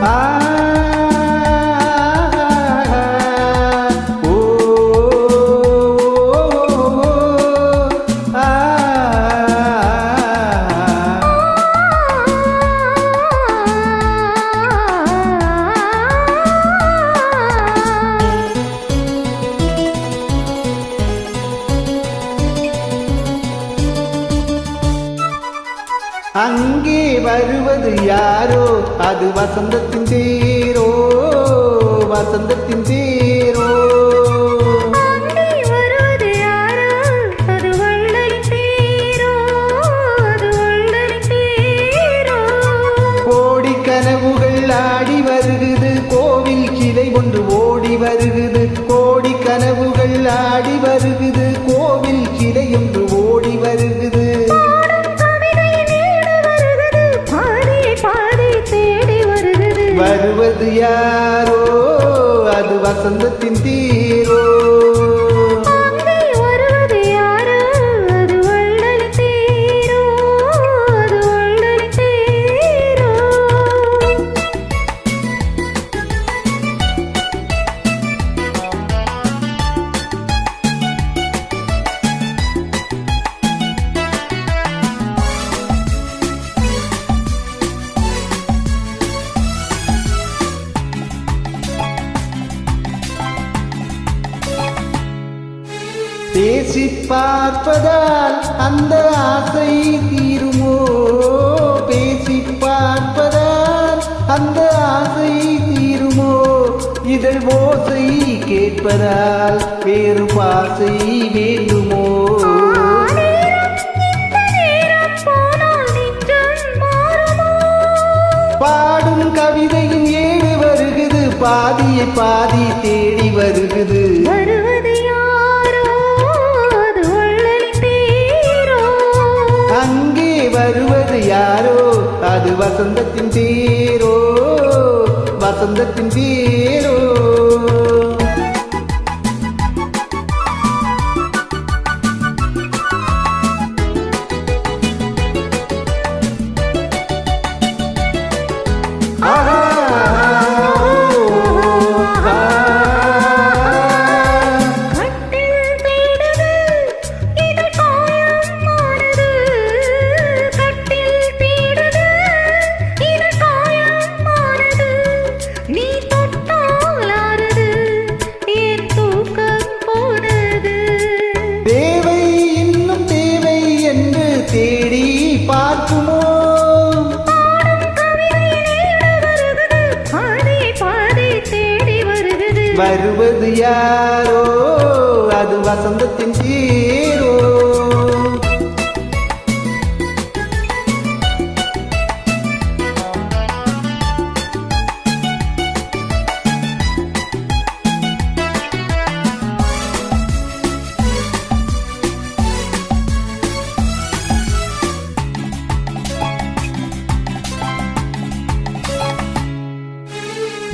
I அங்கே வருவது யாரோ? அது வசந்தத்தின் தேரோ? வசந்தத்தின் தேரோ? கனவுகள் ஆடி வருகுது. கோவில் கிளை ஒன்று ஓடி வருகுது. கோடி கனவுகள் வருவது யாரோ அது வசந்தத்தின் தீரோ பேசி பார்ப்பதால் அந்த ஆசை தீருமோ? பேசி பார்ப்பதால் அந்த ஆசை தீருமோ? இதழ் ஓசை கேட்பதால் வேறு பாசை வேண்டுமோ? பாடும் கவிதையின் ஏடு வருகுது பாதியை பாதி தேடி வருகுது. வருவது தருவது யாரோ? அது வசந்தத்தின் தீரோ. வசந்தத்தின் தீரோ. வருவது யாரோ? அது வசந்தத்தின் ஜீ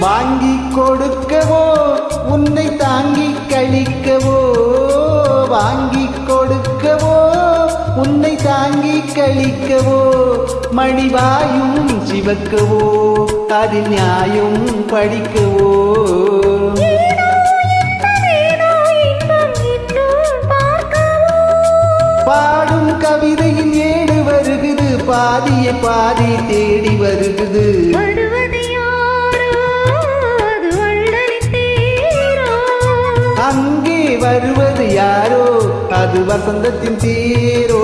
வாங்கி கொடுக்கவோ உன்னை தாங்கி கழிக்கவோ வாங்கி கொடுக்கவோ உன்னை தாங்கி கழிக்கவோ மணிவாயும் சிவக்கவோ அதில் நியாயம் படிக்கவோ. பாடும் கவிதையில் ஏடு வருகுது பாதிய பாதி தேடி வருகுது. அது வசந்தத்தின் தீரோ.